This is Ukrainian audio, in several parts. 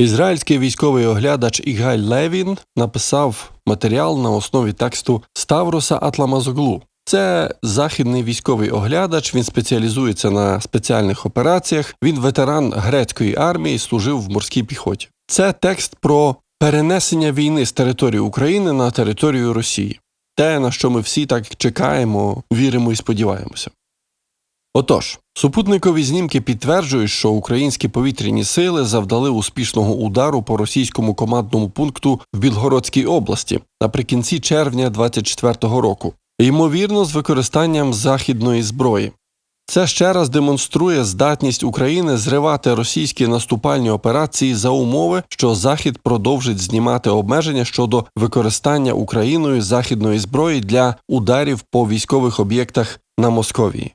Ізраїльський військовий оглядач Ігаль Левін написав матеріал на основі тексту Ставроса Атламазоглу. Це західний військовий оглядач. Він спеціалізується на спеціальних операціях. Він ветеран грецької армії, служив в морській піхоті. Це текст про перенесення війни з території України на територію Росії. Те, на що ми всі так чекаємо, віримо і сподіваємося. Отож, супутникові знімки підтверджують, що українські повітряні сили завдали успішного удару по російському командному пункту в Білгородській області наприкінці червня 2024 року, ймовірно, з використанням західної зброї. Це ще раз демонструє здатність України зривати російські наступальні операції за умови, що Захід продовжить знімати обмеження щодо використання Україною західної зброї для ударів по військових об'єктах на Московії.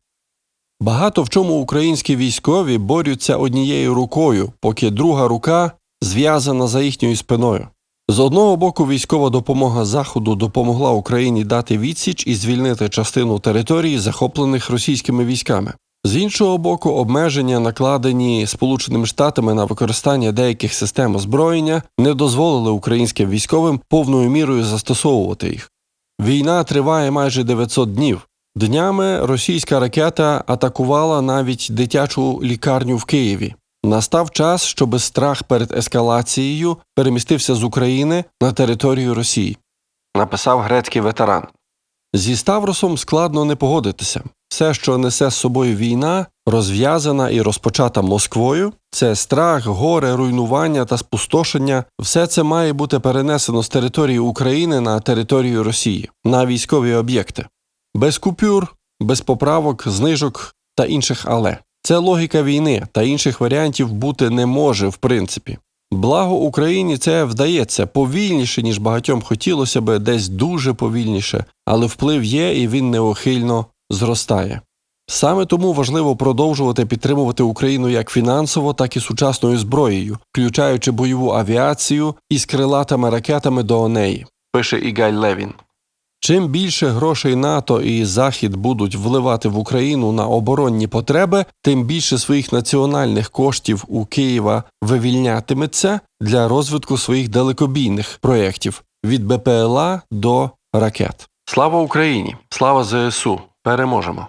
Багато в чому українські військові борються однією рукою, поки друга рука зв'язана за їхньою спиною. З одного боку, військова допомога Заходу допомогла Україні дати відсіч і звільнити частину території, захоплених російськими військами. З іншого боку, обмеження, накладені Сполученими Штатами на використання деяких систем озброєння, не дозволили українським військовим повною мірою застосовувати їх. Війна триває майже 900 днів. Днями російська ракета атакувала навіть дитячу лікарню в Києві. Настав час, щоб страх перед ескалацією перемістився з України на територію Росії, написав грецький ветеран. Зі Ставросом складно не погодитися. Все, що несе з собою війна, розв'язана і розпочата Москвою, це страх, горе, руйнування та спустошення. Все це має бути перенесено з території України на територію Росії, на військові об'єкти. Без купюр, без поправок, знижок та інших але. Це логіка війни, та інших варіантів бути не може в принципі. Благо Україні це вдається повільніше, ніж багатьом хотілося би, десь дуже повільніше, але вплив є і він неухильно зростає. Саме тому важливо продовжувати підтримувати Україну як фінансово, так і сучасною зброєю, включаючи бойову авіацію із крилатими ракетами до неї, пише Ігаль Левін. Чим більше грошей НАТО і Захід будуть вливати в Україну на оборонні потреби, тим більше своїх національних коштів у Києва вивільнятиметься для розвитку своїх далекобійних проєктів від БПЛА до ракет. Слава Україні! Слава ЗСУ! Переможемо!